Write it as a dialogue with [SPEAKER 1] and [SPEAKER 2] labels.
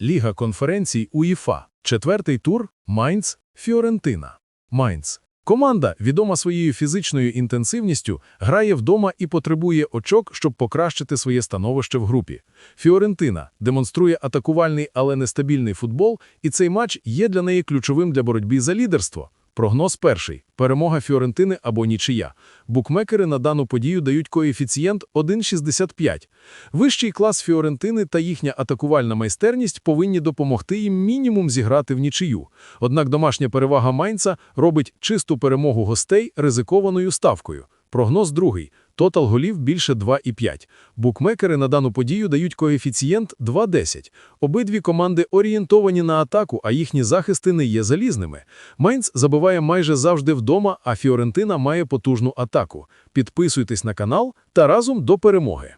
[SPEAKER 1] Ліга конференцій УЄФА. Четвертий тур Майнц Фіорентина. Майнц. Команда, відома своєю фізичною інтенсивністю, грає вдома і потребує очок, щоб покращити своє становище в групі. Фіорентина демонструє атакувальний, але нестабільний футбол, і цей матч є для неї ключовим для боротьби за лідерство. Прогноз перший. Перемога Фіорентини або нічия. Букмекери на дану подію дають коефіцієнт 1,65. Вищий клас Фіорентини та їхня атакувальна майстерність повинні допомогти їм мінімум зіграти в нічию. Однак домашня перевага Майнца робить чисту перемогу гостей ризикованою ставкою. Прогноз другий. Тотал голів більше 2,5. Букмекери на дану подію дають коефіцієнт 2,10. Обидві команди орієнтовані на атаку, а їхні захисти не є залізними. Майнц забиває майже завжди вдома, а Фіорентина має потужну атаку. Підписуйтесь на канал та разом до перемоги.